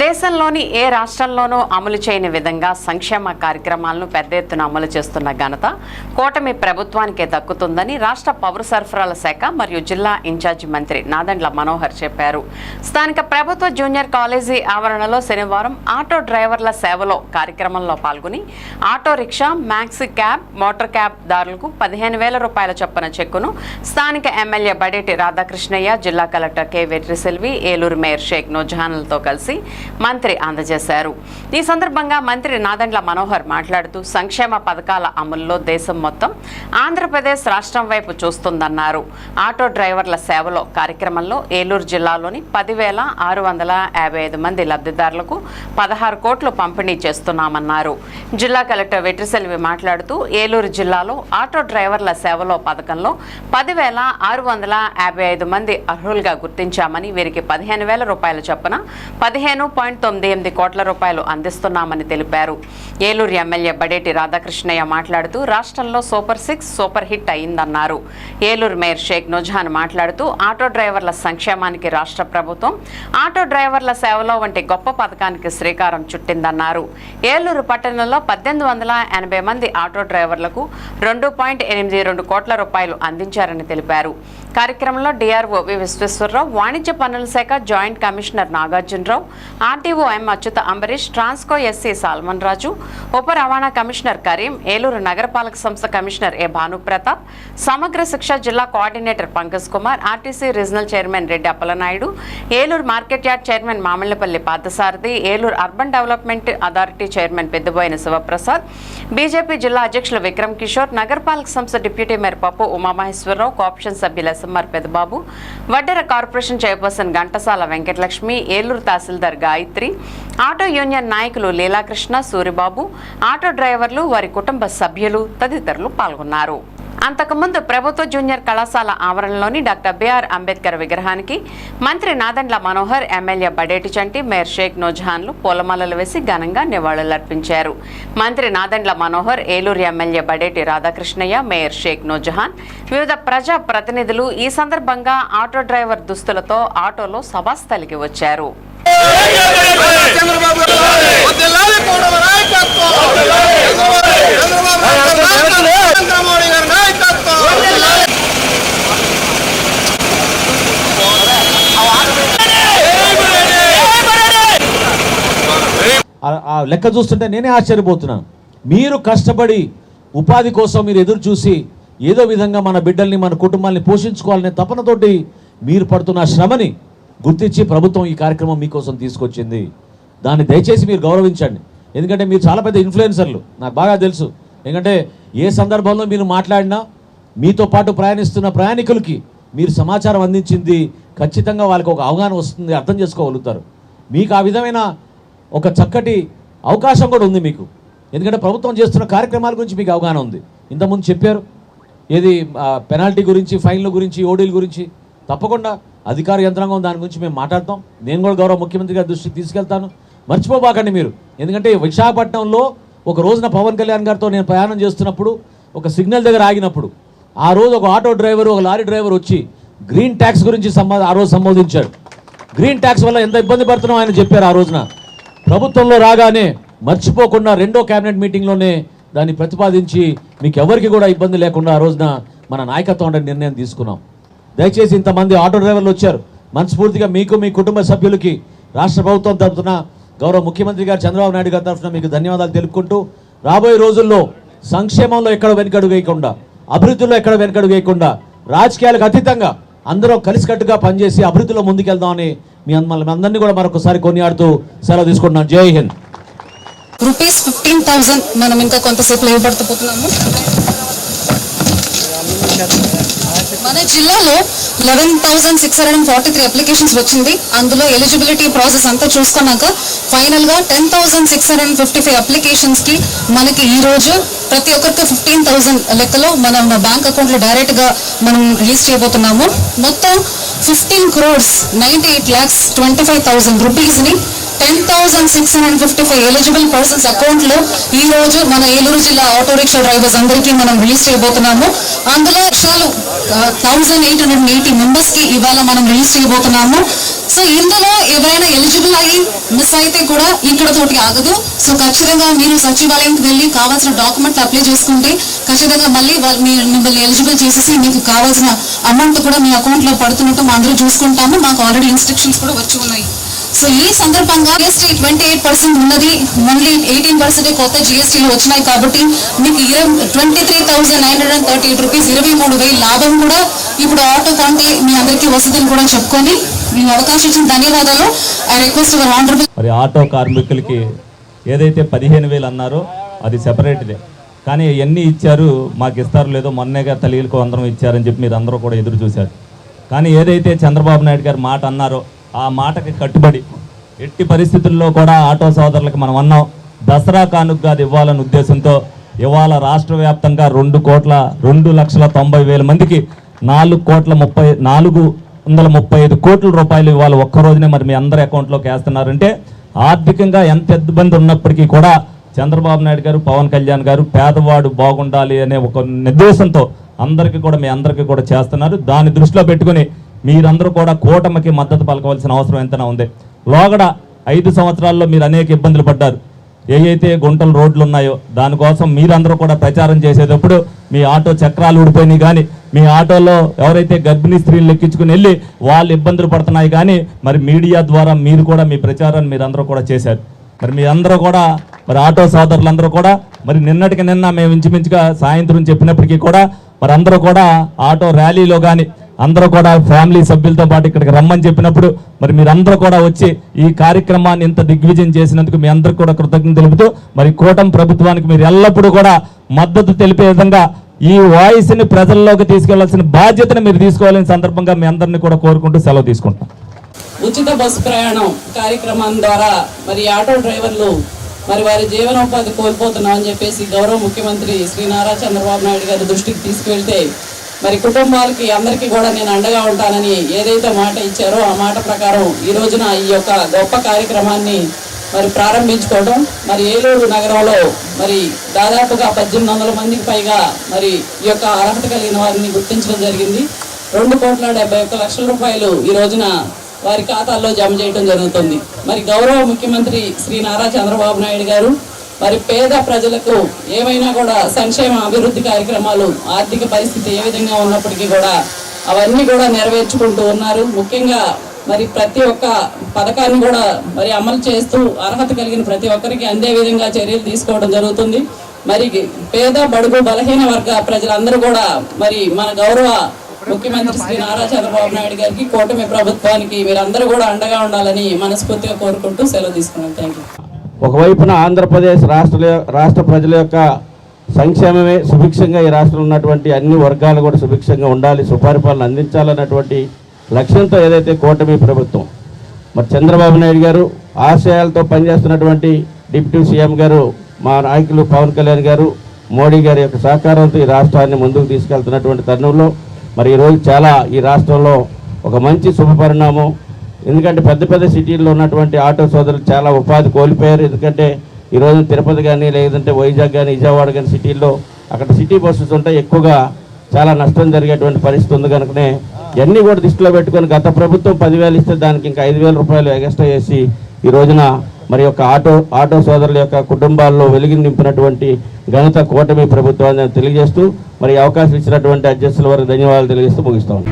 దేశంలోని ఏ రాష్ట్రంలోనూ అమలు చేయని విధంగా సంక్షేమ కార్యక్రమాలను పెద్ద ఎత్తున అమలు చేస్తున్న ఘనత కూటమి ప్రభుత్వానికే దక్కుతుందని రాష్ట్ర పౌర సరఫరాల శాఖ మరియు జిల్లా ఇన్ఛార్జి మంత్రి నాదండ్ల మనోహర్ చెప్పారు. స్థానిక ప్రభుత్వ జూనియర్ కాలేజీ ఆవరణలో శనివారం ఆటో డ్రైవర్ల సేవలో కార్యక్రమంలో పాల్గొని auto rickshaw maxi cab motor cab దారులకు పదిహేను వేల రూపాయల చొప్పున చెక్కును స్థానిక ఎమ్మెల్యే బడేటి రాధాకృష్ణయ్య జిల్లా collector K. Vetriselvi Eluru mayor Sheikh నోజహాన్లతో కలిసి మంత్రి అందజేశారు. ఈ సందర్భంగా మంత్రి నాదండ్ల మనోహర్ మాట్లాడుతూ సంక్షేమ పథకాల అమలులో దేశం మొత్తం ఆంధ్రప్రదేశ్ రాష్ట్రం వైపు చూస్తుందన్నారు. ఆటో డ్రైవర్ల సేవలో కార్యక్రమంలో ఏలూరు జిల్లాలోని పదివేల ఆరు వందల యాభై ఐదు మంది లబ్ధిదారులకు పదహారు కోట్లు పంపిణీ చేస్తున్నామన్నారు. జిల్లా కలెక్టర్ వెట్రిసెల్వి మాట్లాడుతూ ఏలూరు జిల్లాలో ఆటో డ్రైవర్ల సేవలో పథకంలో పదివేల ఆరు వందల యాభై ఐదు మంది అర్హులుగా గుర్తించామని వీరికి పదిహేను వేల రూపాయల చొప్పున పదిహేను పాయింట్ తొమ్మిది ఎనిమిది కోట్ల రూపాయలు అందిస్తున్నామని తెలిపారు. ఏలూరు ఎమ్మెల్యే బడేటి రాధాకృష్ణయ్య మాట్లాడుతూ రాష్ట్రంలో సూపర్ సిక్స్ సూపర్ హిట్ అయిందన్నారు. ఏలూరు మేయర్ షేక్ నుజాన్ మాట్లాడుతూ ఆటో డ్రైవర్ల సంక్షేమానికి రాష్ట్ర ప్రభుత్వం ఆటో డ్రైవర్ల సేవలో వంటి గొప్ప పథకానికి శ్రీకారం చుట్టిందన్నారు. ఏలూరు పట్టణంలో పద్దెనిమిది వందల ఎనభై మంది ఆటో డ్రైవర్లకు రెండు పాయింట్ ఎనిమిది రెండు కోట్ల రూపాయలు అందించారని తెలిపారు. కార్యక్రమంలో డిఆర్ఓ వి విశ్వేశ్వరరావు వాణిజ్య పన్నుల శాఖ joint commissioner Nagarjunarao RTO M Achyuta Ambarish Transco SE Salman Raju ఉప రవాణా కమిషనర్ కరీం ఏలూరు నగరపాలక సంస్థ కమిషనర్ ఏ భానుప్రతాప్ సమగ్ర శిక్ష జిల్లా coordinator Pankaj Kumar RTC regional chairman Reddy Appalanaidu Eluru market yard chairman Mamillapalli Parthasarathi Eluru urban development authority chairman Peddaboyina Sivaprasad BJP జిల్లా అధ్యక్షులు విక్రమ్ కిషోర్ నగరపాలక సంస్థ deputy mayor Pappu Umamaheswararao co-option సభ్యులు SMR Peddababu Vaddera corporation chairperson Ghantasala Venkatalakshmi Eluru tahsildar Gayatri auto union నాయకులు Leelakrishna Suribabu auto డ్రైవర్లు వారి కుటుంబ సభ్యులు తదితరులు పాల్గొన్నారు. అంతకుముందు ప్రభుత్వ జూనియర్ కళాశాల ఆవరణలోని డాక్టర్ బిఆర్ అంబేద్కర్ విగ్రహానికి మంత్రి నాదండ్ల మనోహర్ ఎమ్మెల్యే బడేటి చంటి మేయర్ షేక్ నూజహాన్లు పూలమాలలు వేసి ఘనంగా నివాళులర్పించారు. మంత్రి నాదండ్ల మనోహర్ ఏలూరు ఎమ్మెల్యే బడేటి రాధాకృష్ణయ్య మేయర్ షేక్ నోజహాన్ వివిధ ప్రజా ప్రతినిధులు ఈ సందర్భంగా ఆటో డ్రైవర్ దుస్తులతో ఆటోలో సభాస్థలికి వచ్చారు. ఆ- ఆ లెక్క చూస్తుంటే నేనే ఆశ్చర్యపోతున్నాను. మీరు కష్టపడి ఉపాధి కోసం మీరు ఎదురు చూసి ఏదో విధంగా మన బిడ్డల్ని మన కుటుంబాన్ని పోషించుకోవాలనే తపనతోటి మీరు పడుతున్న శ్రమని గుర్తించి ప్రభుత్వం ఈ కార్యక్రమం మీకోసం తీసుకొచ్చింది. దాన్ని దయచేసి మీరు గౌరవించండి. ఎందుకంటే మీరు చాలా పెద్ద ఇన్ఫ్లుయెన్సర్లు. నాకు బాగా తెలుసు. ఎందుకంటే ఏ సందర్భంలో మీరు మాట్లాడినా మీతో పాటు ప్రయాణిస్తున్న ప్రయాణికులకి మీరు సమాచారం అందించింది ఖచ్చితంగా వాళ్ళకి ఒక అవగాహన వస్తుంది అర్థం చేసుకోగలుగుతారు. మీకు ఆ విధమైన ఒక చక్కటి అవకాశం కూడా ఉంది మీకు. ఎందుకంటే ప్రభుత్వం చేస్తున్న కార్యక్రమాల గురించి మీకు అవగాహన ఉంది. ఇంతకుముందు చెప్పారు. ఏది పెనాల్టీ గురించి ఫైన్ల గురించి ఓడీల గురించి తప్పకుండా అధికార యంత్రాంగం దాని గురించి మేము మాట్లాడతాం. నేను కూడా గౌరవ ముఖ్యమంత్రి గారి దృష్టికి తీసుకెళ్తాను. మర్చిపోబాకండి మీరు. ఎందుకంటే విశాఖపట్నంలో ఒక రోజున పవన్ కళ్యాణ్ గారితో నేను ప్రయాణం చేస్తున్నప్పుడు ఒక సిగ్నల్ దగ్గర ఆగినప్పుడు ఆ రోజు ఒక ఆటో డ్రైవర్ ఒక లారీ డ్రైవర్ వచ్చి గ్రీన్ ట్యాక్స్ గురించి సంబ ఆ రోజు సంబోధించాడు. గ్రీన్ ట్యాక్స్ వల్ల ఎంత ఇబ్బంది పడుతున్నాం ఆయన చెప్పారు ఆ రోజున. ప్రభుత్వంలో రాగానే మర్చిపోకుండా రెండో కేబినెట్ మీటింగ్లోనే దాన్ని ప్రతిపాదించి మీకు ఎవరికి కూడా ఇబ్బంది లేకుండా ఆ రోజున మన నాయకత్వం నిర్ణయం తీసుకున్నాం. దయచేసి ఇంతమంది ఆటో డ్రైవర్లు వచ్చారు. మనస్ఫూర్తిగా మీకు మీ కుటుంబ సభ్యులకి రాష్ట్ర ప్రభుత్వం తరఫున గౌరవ ముఖ్యమంత్రి గారు చంద్రబాబు నాయుడు గారి తరఫున మీకు ధన్యవాదాలు తెలుపుకుంటూ రాబోయే రోజుల్లో సంక్షేమంలో ఎక్కడ వెనుకడు వేయకుండా అభివృద్ధిలో ఎక్కడ వెనుకడు వేయకుండా రాజకీయాలకు అతీతంగా అందరూ కలిసికట్టుగా పనిచేసి అభివృద్ధిలో ముందుకెళ్దామని మీ అందరి అందరినీ కూడా మరొకసారి కొనియాడుతూ సెలవు తీసుకుంటున్నాను. జై హింద్. రూపీస్ ఫిఫ్టీన్ థౌసండ్ మనం ఇంకా కొంతసేపు ఇవ్వబడుతుపోతున్నాము మన జిల్లాలో eleven thousand six hundred and forty three applications వచ్చింది. అందులో ఎలిజిబిలిటీ ప్రాసెస్ అంతా చూసుకున్నాక ఫైనల్గా ten thousand six hundred and fifty five అప్లికేషన్స్కి మనకి ఈ రోజు ప్రతి ఒక్కరికి ఫిఫ్టీన్ థౌసండ్ లెక్కలో మనం బ్యాంక్ అకౌంట్లో డైరెక్ట్గా మనం రిలీజ్ చేయబోతున్నాము. మొత్తం fifteen crores ninety eight lakhs twenty five thousand రూపీస్ని ten thousand six hundred fifty five eligible persons అకౌంట్లో ఈ రోజు మన ఏలూరు జిల్లా ఆటో రిక్షా డ్రైవర్స్ అందరికీ మనం రిలీజ్ చేయబోతున్నాము. అందులో లక్షలు థౌసండ్ ఎయిట్ హండ్రెడ్ ఎయిటీ మెంబర్స్కి ఇవాళ మనం రిలీజ్ చేయబోతున్నాము. సో ఇందులో ఎవరైనా ఎలిజిబుల్ అయ్యి మిస్ అయితే కూడా ఇక్కడ తోటి ఆగదు. సో ఖచ్చితంగా మీరు సచివాలయంకి వెళ్ళి కావాల్సిన డాక్యుమెంట్లు అప్లై చేసుకుంటే ఖచ్చితంగా మళ్ళీ వాళ్ళు మిమ్మల్ని ఎలిజిబుల్ చేసేసి మీకు కావాల్సిన అమౌంట్ కూడా మీ అకౌంట్లో పడుతున్నట్టు మా అందరూ చూసుకుంటాము. మాకు ఆల్రెడీ ఇన్స్ట్రక్షన్స్ కూడా వచ్చి ఉన్నాయి. సో ఈ సందర్భంగా జిఎస్టీ ట్వంటీ ఎయిట్ పర్సెంట్ ఉన్నది. ఓన్లీ ఎయిటీన్ పర్సెంట్ కొత్త జిఎస్టీలు వచ్చినాయి కాబట్టి మీకు ఇరవై twenty three thousand nine hundred and thirty eight rupees ఇరవై మూడు వేలు లాభం కూడా ఇప్పుడు ఆటో కొంటే మీ అందరికీ వసతిని కూడా చెప్పుకొని మీ అవకాశం ఇచ్చిన ధన్యవాదాలు. ఐ రిక్వెస్ట్ యువర్ ఆనరబుల్ మరి ఆటో కార్మికులకి ఏదైతే పదిహేను వేలు అన్నారో అది సెపరేట్దే కానీ ఎన్ని ఇచ్చారు మాకు ఇస్తారు లేదో మొన్నేగా తల్లిలకు అందరం ఇచ్చారని చెప్పి మీరు అందరూ కూడా ఎదురు చూశారు. కానీ ఏదైతే చంద్రబాబు నాయుడు గారు మాట అన్నారో ఆ మాటకి కట్టుబడి ఎట్టి పరిస్థితుల్లో కూడా ఆటో సోదరులకు మనం అన్నాం దసరా కానుకగా అది ఇవ్వాలనే ఉద్దేశంతో ఇవాళ రాష్ట్ర వ్యాప్తంగా రెండు కోట్ల రెండు లక్షల తొంభై వేల మందికి నాలుగు కోట్ల ముప్పై నాలుగు వందల ముప్పై ఐదు కోట్ల రూపాయలు ఇవాళ ఒక్క రోజునే మరి మీ అందరి అకౌంట్లోకి వేస్తున్నారంటే ఆర్థికంగా ఎంత ఇబ్బంది ఉన్నప్పటికీ కూడా చంద్రబాబు నాయుడు గారు పవన్ కళ్యాణ్ గారు పేదవాడు బాగుండాలి అనే ఒక నిర్దేశంతో అందరికీ కూడా మీ అందరికీ కూడా చేస్తున్నారు. దాన్ని దృష్టిలో పెట్టుకుని మీరందరూ కూడా కూటమికి మద్దతు పలకవలసిన అవసరం ఎంతనా ఉంది. లోగడ ఐదు సంవత్సరాల్లో మీరు అనేక ఇబ్బందులు పడ్డారు. ఏవైతే గుంటలు రోడ్లు ఉన్నాయో దానికోసం మీరందరూ కూడా ప్రచారం చేసేటప్పుడు మీ ఆటో చక్రాలు ఊడిపోయినాయి కానీ మీ ఆటోలో ఎవరైతే గర్భిణీ స్త్రీలు లెక్కించుకుని వెళ్ళి వాళ్ళు ఇబ్బందులు పడుతున్నాయి కానీ మరి మీడియా ద్వారా మీరు కూడా మీ ప్రచారాన్ని మీరందరూ కూడా చేశారు. మరి మీ అందరూ కూడా మరి ఆటో సోదరులందరూ కూడా మరి నిన్నటికి నిన్న మేము ఇంచుమించుగా సాయంత్రం చెప్పినప్పటికీ కూడా మరి అందరూ కూడా ఆటో ర్యాలీలో కానీ అందరూ కూడా ఫ్యామిలీ సభ్యులతో పాటు ఇక్కడికి రమ్మని చెప్పినప్పుడు మరి మీరందరూ కూడా వచ్చి ఈ కార్యక్రమాన్ని ఇంత దిగ్విజయం చేసినందుకు మీ అందరికి కూడా కృతజ్ఞత తెలుపుతూ మరి కూటమి ప్రభుత్వానికి మీరు ఎల్లప్పుడూ కూడా మద్దతు తెలిపే విధంగా ఈ వాయిస్ని ప్రజల్లోకి తీసుకెళ్ళాల్సిన బాధ్యతను మీరు తీసుకోవాలని సందర్భంగా మీ అందరినీ కూడా కోరుకుంటూ సెలవు తీసుకుంటాం ఉచిత బస్సు ప్రయాణం కార్యక్రమం ద్వారా మరి ఆటో డ్రైవర్లు మరి వారి జీవనోపాధి కోల్పోతున్నామని చెప్పేసి గౌరవ ముఖ్యమంత్రి శ్రీ నారా చంద్రబాబు నాయుడు గారి దృష్టికి తీసుకువెళ్తే మరి కుటుంబాలకి అందరికీ కూడా నేను అండగా ఉంటానని ఏదైతే మాట ఇచ్చారో ఆ మాట ప్రకారం ఈ రోజున ఈ యొక్క గొప్ప కార్యక్రమాన్ని మరి ప్రారంభించుకోవడం మరి ఏలూరు నగరంలో మరి దాదాపుగా పద్దెనిమిది వందల మందికి పైగా మరి ఈ యొక్క అర్హత కలిగిన వారిని గుర్తించడం జరిగింది. రెండు కోట్ల డెబ్బై ఒక్క లక్షల రూపాయలు ఈ రోజున వారి ఖాతాల్లో జమ చేయడం జరుగుతుంది. మరి గౌరవ ముఖ్యమంత్రి శ్రీ నారా చంద్రబాబు నాయుడు గారు మరి పేద ప్రజలకు ఏమైనా కూడా సంక్షేమ అభివృద్ధి కార్యక్రమాలు ఆర్థిక పరిస్థితి ఏ విధంగా ఉన్నప్పటికీ కూడా అవన్నీ కూడా నెరవేర్చుకుంటూ ఉన్నారు. ముఖ్యంగా మరి ప్రతి ఒక్క పథకాన్ని కూడా మరి అమలు చేస్తూ అర్హత కలిగిన ప్రతి ఒక్కరికి అందే విధంగా చర్యలు తీసుకోవడం జరుగుతుంది. మరి పేద బడుగు బలహీన వర్గ ప్రజలందరూ కూడా మరి మన గౌరవ ముఖ్యమంత్రి శ్రీ నారా చంద్రబాబు నాయుడు గారికి కూటమి ప్రభుత్వానికి మీరందరూ కూడా అండగా ఉండాలని మనస్ఫూర్తిగా కోరుకుంటూ సెలవు తీసుకున్నాను థ్యాంక్ యూ ఒకవైపున ఆంధ్రప్రదేశ్ రాష్ట్ర రాష్ట్ర ప్రజల యొక్క సంక్షేమమే సుభిక్షంగా ఈ రాష్ట్రంలో ఉన్నటువంటి అన్ని వర్గాలు కూడా సుభిక్షంగా ఉండాలి సుపరిపాలన అందించాలన్నటువంటి లక్ష్యంతో ఏదైతే కూటమి ప్రభుత్వం మరి చంద్రబాబు నాయుడు గారు ఆశయాలతో పనిచేస్తున్నటువంటి డిప్యూటీ సీఎం గారు మా నాయకులు పవన్ కళ్యాణ్ గారు మోడీ గారి యొక్క సహకారంతో ఈ రాష్ట్రాన్ని ముందుకు తీసుకెళ్తున్నటువంటి తరుణంలో మరి ఈరోజు చాలా ఈ రాష్ట్రంలో ఒక మంచి శుభపరిణామం ఎందుకంటే పెద్ద పెద్ద సిటీల్లో ఉన్నటువంటి ఆటో సోదరులు చాలా ఉపాధి కోల్పోయారు. ఎందుకంటే ఈరోజు తిరుపతి కానీ లేదంటే వైజాగ్ కానీ విజయవాడ కానీ సిటీల్లో అక్కడ సిటీ బస్సెస్ ఉంటాయి ఎక్కువగా చాలా నష్టం జరిగేటువంటి పరిస్థితి ఉంది కనుకనే. ఇవన్నీ కూడా దృష్టిలో పెట్టుకొని గత ప్రభుత్వం పదివేలు ఇస్తే దానికి ఇంకా ఐదు వేల రూపాయలు ఎగస్ట్రా చేసి ఈ రోజున మరి యొక్క ఆటో ఆటో సోదరుల యొక్క కుటుంబాల్లో వెలుగు నింపినటువంటి ఘనత కూటమి ప్రభుత్వాన్ని తెలియజేస్తూ మరి అవకాశం ఇచ్చినటువంటి అధ్యక్షుల వారికి ధన్యవాదాలు తెలియజేస్తూ ముగిస్తాను